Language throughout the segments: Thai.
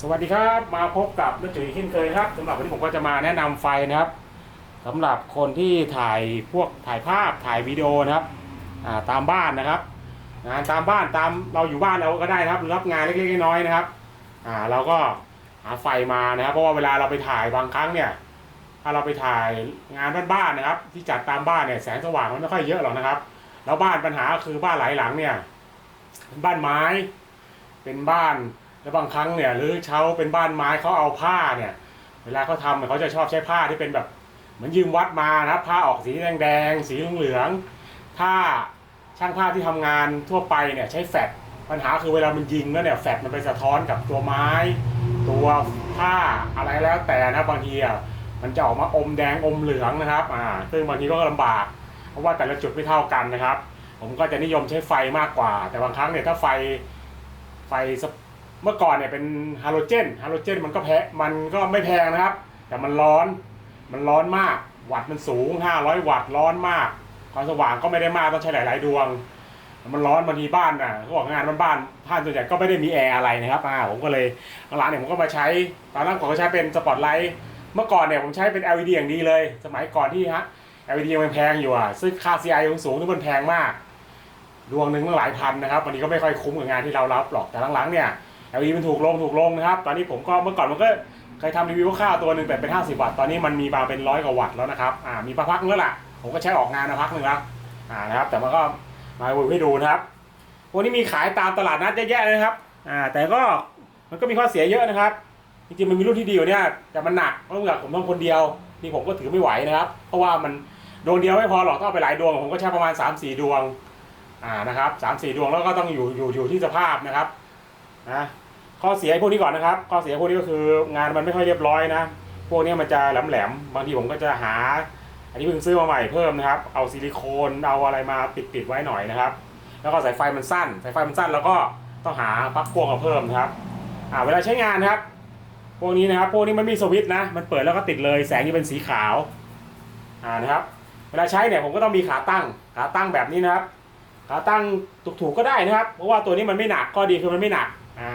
สวัสดีครับ มาพบกับนักจุ๋ยเช่นเคยครับสำหรับวันนี้ผมก็จะมาแนะนำไฟนะครับสำหรับคนที่ถ่ายพวกถ่ายภาพถ่ายวิดีโอนะครับาตามบ้านนะครับ งานตามบ้านตามเราอยู่บ้านเราก็ได้นะครับรับงานเล็กๆน้อยๆนะครับเราก็หาไฟมานะครับ เพราะว่าเวลาเราไปถ่ายบางครั้งเนี่ยถ้าเราไปถ่ายงานบ้านๆนะครับ ที่จัดตามบ้านเนี่ยแสงสว่างมันไม่ค่อยเยอะหรอกนะครับ แล้วบ้านปัญหาคือบ้านหลายหลังเนี่ยเป็นบ้านไม้ เป็นบ้าน แล้วบางครั้งเนี่ยหรือเช่าเป็นบ้านไม้เขาเอาผ้าเนี่ย เวลาเขาทำเนี่ยเขาจะชอบใช้ผ้าที่เป็นแบบเหมือนยืมวัดมานะครับผ้าออกสีแดงๆสีเหลืองๆถ้าช่างภาพที่ทำงานทั่วไปเนี่ยใช้แฟลชปัญหาคือเวลามันยิงแล้วเนี่ยแฟลชมันไปสะท้อนกับตัวไม้ ตัวผ้าอะไรแล้วแต่นะบางทีอะมันจะออกมาอมแดงอมเหลืองนะครับอ่าซึ่งบางทีก็ลำบาก เพราะว่าแต่ละจุดไม่เท่ากันนะครับ ผมก็จะนิยมใช้ไฟมากกว่า แต่บางครั้งเนี่ยถ้าไฟไฟส เมื่อก่อนเนี่ยเป็นฮาโลเจนฮาโลเจนมันก็แพงมันก็ไม่แพงนะครับ แต่มันร้อน มันร้อนมาก วัตต์มันสูง 500 วัตต์ร้อนมาก ความสว่างก็ไม่ได้มากต้องใช้หลาย ๆ ดวง มันร้อนบางทีบ้านน่ะเขาบอกงานบ้านๆบ้านส่วนใหญ่ก็ไม่ได้มีแอร์อะไรนะครับอ่าผมก็เลยร้านเนี่ยผมก็มาใช้ ตอนแรกผมก็ใช้เป็นสปอตไลท์เมื่อก่อนเนี่ยผมใช้เป็น LED อย่างดีเลย สมัยก่อนที่ฮะ LED มันแพงอยู่อะซึ่งค่า CI ยังสูงที่มันแพงมาก ดวงหนึ่งตั้งหลายพันนะครับวันนี้ก็ไม่ค่อยคุ้มกับงานที่เรารับหรอกแต่หลังๆเนี่ย LED มันถูกลงถูกลงนะครับ ตอนนี้ผมก็เมื่อก่อนมันก็เคยทำรีวิวข้าวตัวหนึ่งแต่เป็น 50 วัตต์ ตอนนี้มันมีมาเป็นร้อยกว่าวัตต์แล้วนะครับ อ่า มีพักนึงแล้วล่ะ ผมก็ใช้ออกงานมาพักหนึ่งแล้ว อ่า นะครับ แต่มันก็มาวิวให้ดูนะครับ พวกนี้มีขายตามตลาดนัดเยอะแยะเลยนะครับ อ่า แต่ก็มันก็มีข้อเสียเยอะนะครับ จริงๆ มันมีรุ่นที่ดีกว่านี้แต่มันหนักเพราะว่าผมต้องคนเดียว นี่ผมก็ถือไม่ไหวนะครับ เพราะว่ามันดวงเดียวไม่พอหรอกต้องเอาไปหลายดวง ผมก็ใช้ประมาณ 3-4 ดวง อ่า นะครับสามสี่ดวงแล้วก็ต้องอยู่อยู่อยู่ที่สภาพนะครับ นะ ข้อเสียพวกนี้ก่อนนะครับ ข้อเสียพวกนี้ก็คืองานมันไม่ค่อยเรียบร้อยนะ พวกนี้มันจะแหลมแหลมบางทีผมก็จะหา อันนี้เพิ่งซื้อมาใหม่เพิ่มนะครับ เอาซิลิโคนเอาอะไรมาปิดปิดๆไว้หน่อยนะครับ แล้วก็สายไฟมันสั้น สายไฟมันสั้นแล้วก็ต้องหาปลั๊กพ่วงมาเพิ่มนะครับ อ่าเวลาใช้งานนะครับ พวกนี้นะครับ พวกนี้มันมีสวิตช์นะ มันเปิดแล้วก็ติดเลย แสงจะเป็นสีขาว อ่านะครับ เวลาใช้เนี่ยผมก็ต้องมีขาตั้ง ขาตั้งแบบนี้นะครับ ขาตั้งถูกๆก็ได้นะครับ เพราะว่าตัวนี้มันไม่หนักข้อดีคือมันไม่หนัก อ่า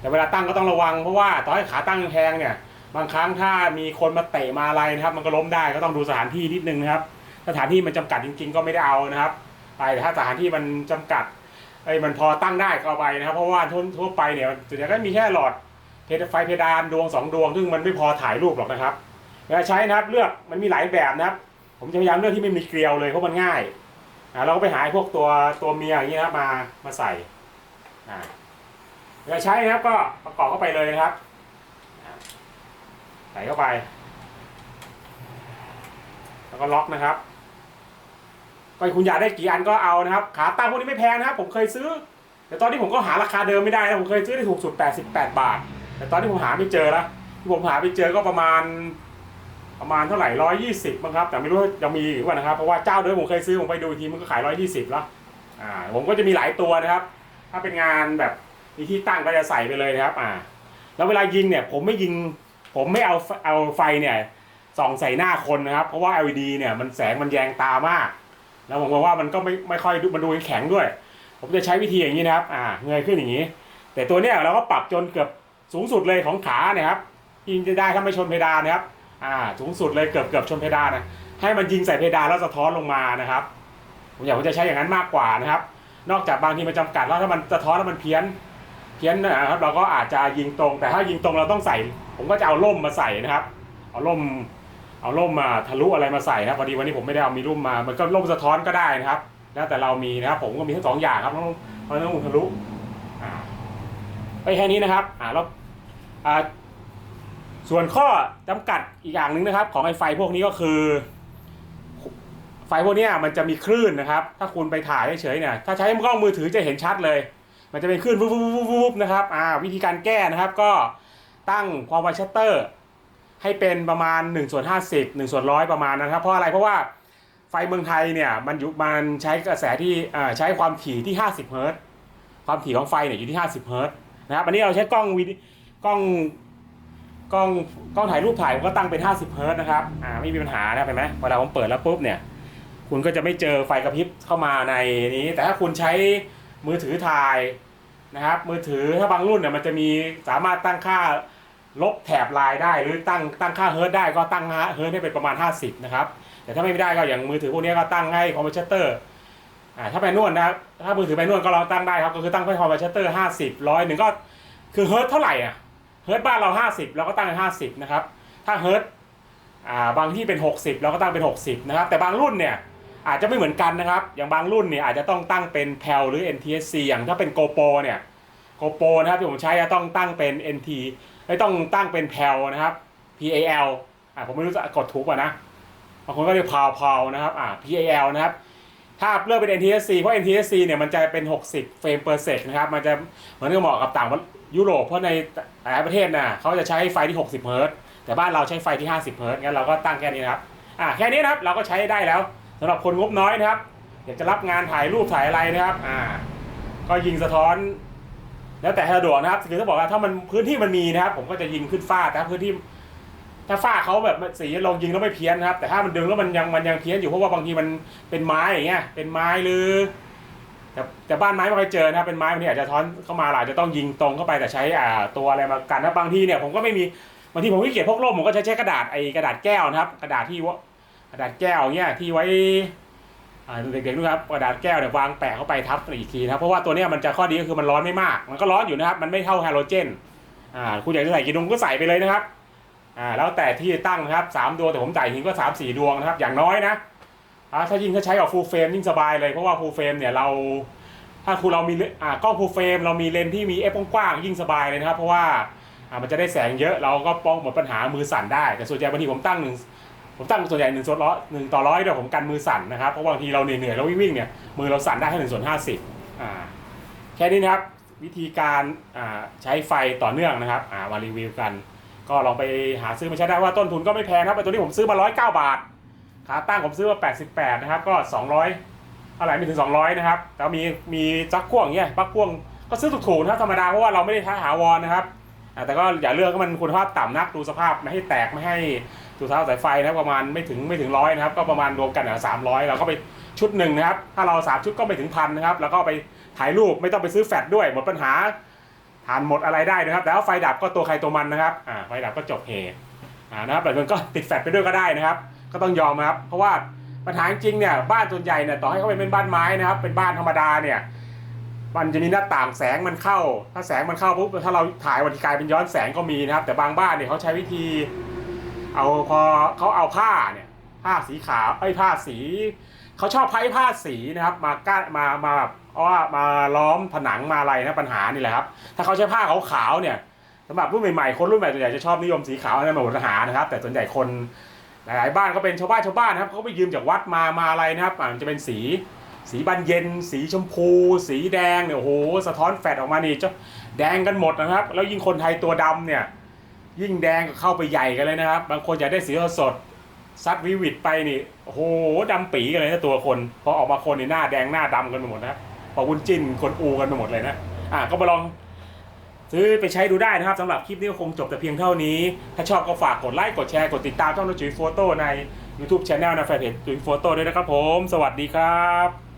แต่เวลาตั้งก็ต้องระวังเพราะว่าต่อให้ขาตั้งแพงเนี่ย บางครั้งถ้ามีคนมาเตะมาอะไรนะครับ มันก็ล้มได้ก็ต้องดูสถานที่นิดนึงนะครับ สถานที่มันจำกัดจริง ๆ ก็ไม่ได้เอานะครับ ไปแต่ถ้าสถานที่มันจำกัดไอ้มันพอตั้งได้ก็เอาไปนะครับ เพราะว่าทั่วทั่วไปเนี่ยส่วนใหญ่ก็มีแค่หลอดเพดไฟเพดานดวงสองดวง ซึ่งมันไม่พอถ่ายรูปหรอกนะครับเวลาใช้นะครับเลือกมันมีหลายแบบนะครับ ผมจะพยายามเลือกที่ไม่มีเกลียวเลยเพราะมันง่ายอ่าเราก็ไปหาพวกตัวตัวเมียอย่างนี้นะครับมามาใส่อ่า เวลาใช้นะครับก็ประกอบเข้าไปเลยนะครับ ใส่เข้าไป แล้วก็ล็อกนะครับก็คุณอยากได้กี่อันก็เอานะครับ ขาตั้งพวกนี้ไม่แพงนะครับ ผมเคยซื้อ แต่ตอนนี้ผมก็หาราคาเดิมไม่ได้นะผมเคยซื้อได้ถูกสุด 88 บาท แต่ตอนนี้ผมหาไม่เจอแล้วที่ผมหาไม่เจอก็ประมาณประมาณเท่าไหร่ร้อยยี่สิบมั้งครับ แต่ไม่รู้ยังมีอีกว่านะครับ เพราะว่าเจ้าเดิมผมเคยซื้อผมไปดูทีมันก็ขายร้อยยี่สิบแล้ว อ่า ผมก็จะมีหลายตัวนะครับ ถ้าเป็นงานแบบ มีที่ตั้งก็จะใส่ไปเลยนะครับ อ่า แล้วเวลายิงเนี่ย ผมไม่ยิง ผมไม่เอาเอาไฟเนี่ยส่องใส่หน้าคนนะครับ เพราะว่า LED เนี่ยมันแสงมันแยงตามาก แล้วผมบอกว่ามันก็ไม่ไม่ค่อยมันดูแข็งด้วย ผมจะใช้วิธีอย่างนี้นะครับ อ่า เงยขึ้นอย่างนี้ แต่ตัวเนี้ยเราก็ปรับจนเกือบสูงสุดเลยของขาเนี่ยครับยิงจะได้ถ้าไม่ชนเพดานนะครับ อ่า สูงสุดเลยเกือบเกือบชนเพดานนะ ให้มันยิงใส่เพดานแล้วสะท้อนลงมานะครับ ผมอยากผมจะใช้อย่างนั้นมากกว่านะครับ นอกจากบางทีมันจำกัดแล้วถ้ามันสะท้อนแล้วมันเพี้ยน เพี้ยนนะครับ เราก็อาจจะยิงตรง แต่ถ้ายิงตรงเราต้องใส่ ผมก็จะเอาล่มมาใส่นะครับ เอาล่ม เอาล่มมาทะลุอะไรมาใส่นะครับพอดีวันนี้ผมไม่ได้เอามีร่มมา มันก็ล่มสะท้อนก็ได้นะครับ แล้วแต่เรามีนะครับ ผมก็มีทั้งสองอย่างครับต้องราะต้องทะลุไปแค่นี้นะครับ อ่าแล้วอ่าส่วนข้อจำกัดอีกอย่างหนึ่งนะครับ ของไอ้ไฟพวกนี้ก็คือ ไฟพวกนี้มันจะมีคลื่นนะครับ ถ้าคุณไปถ่ายเฉยๆเนี่ยถ้าใช้กล้องมือถือจะเห็นชัดเลย มันจะเป็นคลื่นวุบๆๆๆนะครับอ่าวิธีการแก้นะครับก็ตั้งความไวชัตเตอร์ ให้เป็นประมาณ1ส่วน50 1ส่วนร้อยประมาณนะครับ เพราะอะไรเพราะว่าไฟเมืองไทยเนี่ยมันอยู่มันใช้กระแสที่อ่าใช้ความถี่ที่ 50 เฮิรตซ์ความถี่ของไฟเนี่ยอยู่ที่ 50 เฮิรตซ์นะครับอันนี้เราใช้กล้องวิดีกล้องกล้องกล้องถ่ายรูปถ่ายผมก็ตั้งเป็น 50 เฮิรตซ์นะครับอ่าไม่มีปัญหานะเห็นไหมเวลาผมเปิดแล้วปุ๊บเนี่ยคุณก็จะไม่เจอไฟกระพริบเข้ามาในนี้ แต่ถ้าคุณใช้ มือถือถ่ายนะครับ มือถือถ้าบางรุ่นเนี่ยมันจะมีสามารถตั้งค่าลบแถบลายได้หรือตั้งตั้งค่าเฮิร์ตได้ก็ตั้งเฮิร์ตให้เป็นประมาณ 50 นะครับ แต่ถ้าไม่ได้ก็อย่างมือถือพวกนี้ก็ตั้งให้คอมเพรสเตอร์อ่าถ้าแมนวลนะครับถ้ามือถือแมนวลก็เราตั้งได้ครับก็คือตั้งให้คอมเพรสเตอร์50ร้อยหนึ่งก็คือเฮิร์ตเท่าไหร่อะเฮิร์ตบ้านเรา50เราก็ตั้งให้50นะครับถ้าเฮิร์ตอ่าบางที่เป็น60เราก็ตั้งเป็น60นะครับแต่บางรุ่นเนี่ย อาจจะไม่เหมือนกันนะครับ อย่างบางรุ่นเนี่ยอาจจะต้องตั้งเป็น PAL หรือ NTSC อย่างถ้าเป็น GoPro เนี่ย GoPro นะครับที่ผมใช้จะต้องตั้งเป็น NT ไม่ต้องตั้งเป็น PAL นะครับ PAL อ่าผมไม่รู้จะกดถูกป่ะนะบางคนก็เรียกพาวพาวนะครับอ่า PAL นะครับถ้าเลือกเป็น NTSC เพราะ NTSC เนี่ยมันจะเป็น 60 เฟรม per sec นะครับ มันจะเหมือนกับเหมาะกับต่างยุโรป เพราะในหลายประเทศน่ะเขาจะใช้ไฟที่ 60 เฮิร์ตแต่บ้านเราใช้ไฟที่ 50 เฮิร์ตงั้นเราก็ตั้งแค่นี้นะครับ อ่าแค่นี้นะครับเราก็ใช้ได้แล้ว สำหรับคนงบน้อยนะครับอยากจะรับงานถ่ายรูปถ่ายอะไรนะครับ อ่า ก็ยิงสะท้อน แล้วแต่สะดวกนะครับคือถ้าบอกว่าถ้ามันพื้นที่มันมีนะครับ ผมก็จะยิงขึ้นฟ้าแต่พื้นที่ ถ้าฝ้าเขาแบบสีลงยิงแล้วไม่เพี้ยนนะครับ แต่ถ้ามันดึงแล้วมันยังมันยังเพี้ยนอยู่เพราะว่าบางทีมันเป็นไม้อย่างเงี้ยเป็นไม้หรือแต่แต่บ้านไม้ไม่ค่อยเจอนะครับเป็นไม้บางทีอาจจะท้อนเข้ามาหลายจะต้องยิงตรงเข้าไปแต่ใช้อ่าตัวอะไรมากันนะบางทีเนี่ยผมก็ไม่มีบางทีผมขี้เกียจพกร่มผมก็ใช้ใช้กระดาษไอ้กระดาษแก้วนะครับ กระดาษที่วะ กระดาษแก้วเงี้ยที่ไว้เด็กๆดูครับกระดาษแก้วเนี่ยวางแปะเข้าไปทับอีกทีนะครับเพราะว่าตัวนี้มันจะข้อดีก็คือมันร้อนไม่มาก มันก็ร้อนอยู่นะครับ มันไม่เท่าไฮโดรเจนอ่าคุณอยากจะใส่กี่ดวงก็ใส่ไปเลยนะครับอ่าแล้วแต่ที่ตั้งนะครับสามดวงแต่ผมจ่ยหินก็สามสี่ดวงนะครับ อย่างน้อยนะอ่าถ้ายิ่งถ้าใช้กับฟูลเฟรมยิ่งสบายเลยเพราะว่าฟูลเฟรมเนี่ยเรา ถ้าคุณเรามีอ่ากล้องฟูลเฟรมเรามีเลนส์ที่มีเอฟกว้างๆยิ่งสบายเลยนะครับ เพราะว่าอ่ามันจะได้แสงเยอะเราก็ป้องหมดปัญหามือสั่นได้แต่ส่วนใหญ่บางทีผมตั้งหนึ่ง ผมตั้งส่วนใหญ่หนึ่งส่วนร้อยหนึ่งต่อร้อยเดี๋ยวผมกันมือสั่นนะครับเพราะบางทีเราเหนื่อยๆเราวิ่งๆเนี่ยมือเราสั่นได้แค่หนึ่งส่วนห้าสิบอ่าแค่นี้นะครับวิธีการอ่าใช้ไฟต่อเนื่องนะครับอ่ามารีวิวกัน ก็ลองไปหาซื้อมาใช้ได้ว่าต้นทุนก็ไม่แพงครับตัวนี้ผมซื้อมา 109 บาทขาตั้งผมซื้อมา 88 นะครับ ก็ 200เท่าไรไม่ถึง 200 นะครับแล้วมีมีจักพ่วงเงี้ยปักพ่วงก็ซื้อถูกๆนะครับธรรมดาเพราะว่าเราไม่ได้ท้าหาวรนะครับ แต่ก็อย่าเลือกให้มันคุณภาพต่ำนักดูสภาพไม่ให้แตกไม่ให้ดูเท้าสายไฟนะครับประมาณไม่ถึงไม่ถึงร้อยนะครับ ก็ประมาณรวมกันอะสามร้อยเราก็ไปชุดหนึ่งนะครับ ถ้าเราสามชุดก็ไม่ถึงพันนะครับ แล้วก็ไปถ่ายรูปไม่ต้องไปซื้อแฟลชด้วยหมดปัญหาทานหมดอะไรได้นะครับ แต่ว่าไฟดับก็ตัวใครตัวมันนะครับอ่าไฟดับก็จบเหตุอ่านะครับแต่มันก็ติดแฟลชไปด้วยก็ได้นะครับ ก็ต้องยอมครับ เพราะว่าปัญหาจริงเนี่ยบ้านส่วนใหญ่เนี่ยต่อให้เขาเป็นบ้านไม้นะครับ เป็นบ้านธรรมดาเนี่ย มันจะมีหน้าต่างแสงมันเข้า ถ้าแสงมันเข้าปุ๊บถ้าเราถ่ายวันที่กลายเป็นย้อนแสงก็มีนะครับ แต่บางบ้านเนี่ยเขาใช้วิธี เอาพอเขาเอาผ้าเนี่ยผ้าสีขาวไอ้ยผ้าสีเขาชอบใช้ผ้าสีนะครับ มาก้านมามาแบบว่ามาล้อมผนังมาอะไรนะปัญหานี่แหละครับ ถ้าเขาใช้ผ้าขาวๆเนี่ยสำหรับรุ่นใหม่ๆคนรุ่นใหม่ส่วนใหญ่จะชอบนิยมสีขาวนนั้นเป็นปัญหานะครับ แต่ส่วนใหญ่คนหลายๆบ้านก็เป็นชาวบ้านชาวบ้านนะครับเขาไปยืมจากวัดมามาอะไรนะครับมันจะเป็นสี สีบานเย็น สีชมพู สีแดงเนี่ยโอ้โหสะท้อนแฟลชออกมานี่จะแดงกันหมดนะครับ แล้วยิ่งคนไทยตัวดำเนี่ย ยิ่งแดงก็เข้าไปใหญ่กันเลยนะครับ บางคนอยากได้สีสดซัดวิวิดไปนี่โอ้โหดำปีกันเลยนะตัวคน พอออกมาคนนี่หน้าแดงหน้าดำกันไปหมดนะพอวุ้นจิ้นคนอูกันไปหมดเลยนะอะก็มาลองซื้อไปใช้ดูได้นะครับสำหรับคลิปนี้ก็คงจบแต่เพียงเท่านี้ ถ้าชอบก็ฝากกดไลค์กดแชร์กดติดตามช่องรจุยโฟโต้ใน YouTube Channel นะแฟนเพจจุยโฟโต้ด้วยนะครับผม สวัสดีครับ